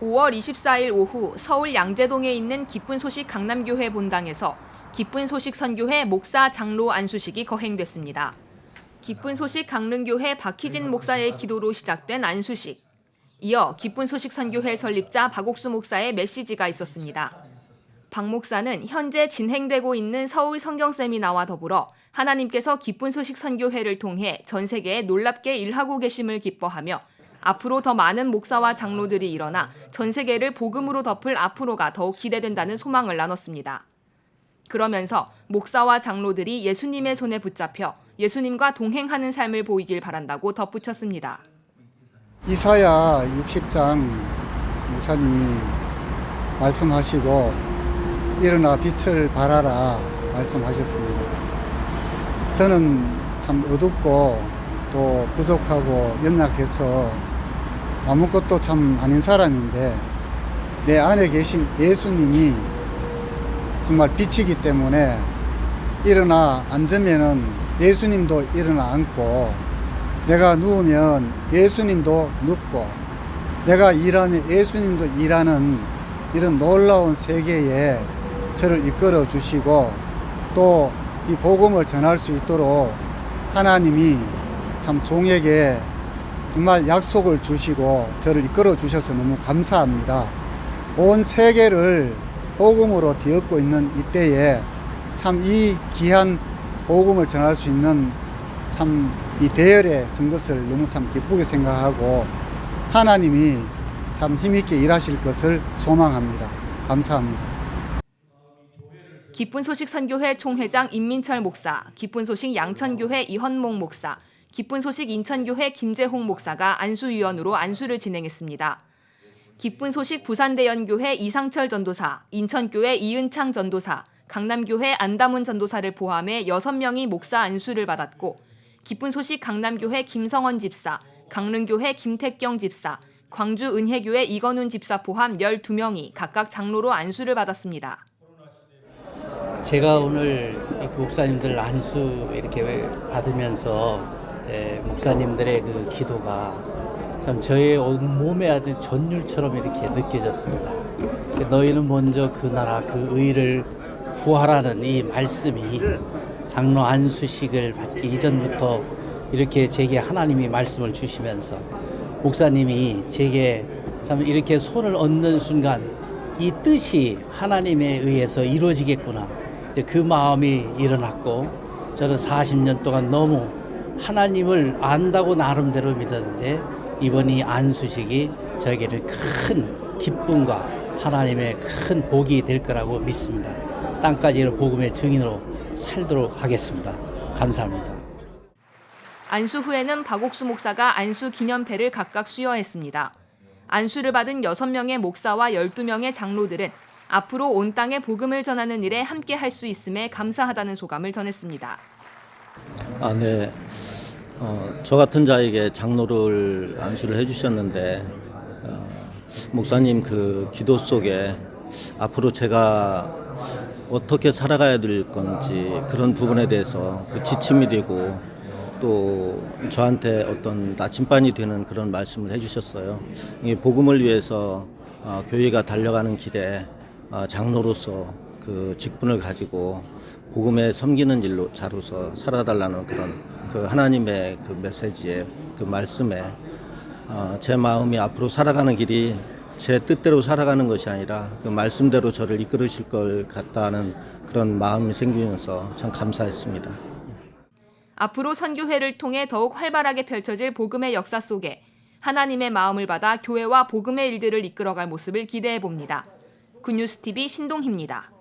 5월 24일 오후 서울 양재동에 있는 기쁜 소식 강남교회 본당에서 기쁜 소식 선교회 목사 장로 안수식이 거행됐습니다. 기쁜 소식 강릉교회 박희진 목사의 기도로 시작된 안수식. 이어 기쁜 소식 선교회 설립자 박옥수 목사의 메시지가 있었습니다. 박 목사는 현재 진행되고 있는 서울 성경 세미나와 더불어 하나님께서 기쁜 소식 선교회를 통해 전 세계에 놀랍게 일하고 계심을 기뻐하며 앞으로 더 많은 목사와 장로들이 일어나 전 세계를 복음으로 덮을 앞으로가 더욱 기대된다는 소망을 나눴습니다. 그러면서 목사와 장로들이 예수님의 손에 붙잡혀 예수님과 동행하는 삶을 보이길 바란다고 덧붙였습니다. 이사야 60장 목사님이 말씀하시고 일어나 빛을 발하라 말씀하셨습니다. 저는 참 어둡고 또 부족하고 연약해서 아무것도 참 아닌 사람인데 내 안에 계신 예수님이 정말 빛이기 때문에 일어나 앉으면은 예수님도 일어나 앉고 내가 누우면 예수님도 눕고 내가 일하면 예수님도 일하는 이런 놀라운 세계에 저를 이끌어 주시고 또 이 복음을 전할 수 있도록 하나님이 참 종에게 정말 약속을 주시고 저를 이끌어 주셔서 너무 감사합니다. 온 세계를 복음으로 뒤엎고 있는 이때에 참 이 귀한 복음을 전할 수 있는 참 이 대열에 쓴 것을 너무 참 기쁘게 생각하고 하나님이 참 힘있게 일하실 것을 소망합니다. 감사합니다. 기쁜 소식 선교회 총회장 임민철 목사, 기쁜 소식 양천교회 이헌목 목사, 기쁜 소식 인천교회 김재홍 목사가 안수위원으로 안수를 진행했습니다. 기쁜 소식 부산대연교회 이상철 전도사, 인천교회 이은창 전도사, 강남교회 안다문 전도사를 포함해 6명이 목사 안수를 받았고 기쁜 소식 강남교회 김성원 집사, 강릉교회 김택경 집사, 광주 은혜교회 이건훈 집사 포함 12명이 각각 장로로 안수를 받았습니다. 제가 오늘 그 목사님들 안수 이렇게 받으면서 목사님들의 그 기도가 참 저의 온 몸에 아주 전율처럼 이렇게 느껴졌습니다. 너희는 먼저 그 나라 그 의를 구하라는 이 말씀이 장로 안수식을 받기 이전부터 이렇게 제게 하나님이 말씀을 주시면서 목사님이 제게 참 이렇게 손을 얹는 순간 이 뜻이 하나님에 의해서 이루어지겠구나. 이제 그 마음이 일어났고 저는 40년 동안 너무 하나님을 안다고 나름대로 믿었는데 이번 이 안수식이 저에게는 큰 기쁨과 하나님의 큰 복이 될 거라고 믿습니다. 땅까지는 복음의 증인으로 살도록 하겠습니다. 감사합니다. 안수 후에는 박옥수 목사가 안수 기념패를 각각 수여했습니다. 안수를 받은 6명의 목사와 12명의 장로들은 앞으로 온 땅에 복음을 전하는 일에 함께 할 수 있음에 감사하다는 소감을 전했습니다. 아, 네. 어, 저 같은 자에게 장로를 안수를 해주셨는데 어, 목사님 그 기도 속에 앞으로 제가 어떻게 살아가야 될 건지 그런 부분에 대해서 그 지침이 되고 또 저한테 어떤 나침반이 되는 그런 말씀을 해주셨어요. 이 복음을 위해서 어, 교회가 달려가는 길에 어, 장로로서 그 직분을 가지고 복음에 섬기는 일로 자로서 살아달라는 그런 그 하나님의 그 메시지에 그 말씀에 어, 제 마음이 앞으로 살아가는 길이 제 뜻대로 살아가는 것이 아니라 그 말씀대로 저를 이끌으실 걸 같다는 그런 마음이 생기면서 참 감사했습니다. 앞으로 선교회를 통해 더욱 활발하게 펼쳐질 복음의 역사 속에 하나님의 마음을 받아 교회와 복음의 일들을 이끌어갈 모습을 기대해 봅니다. 굿뉴스 TV 신동희입니다.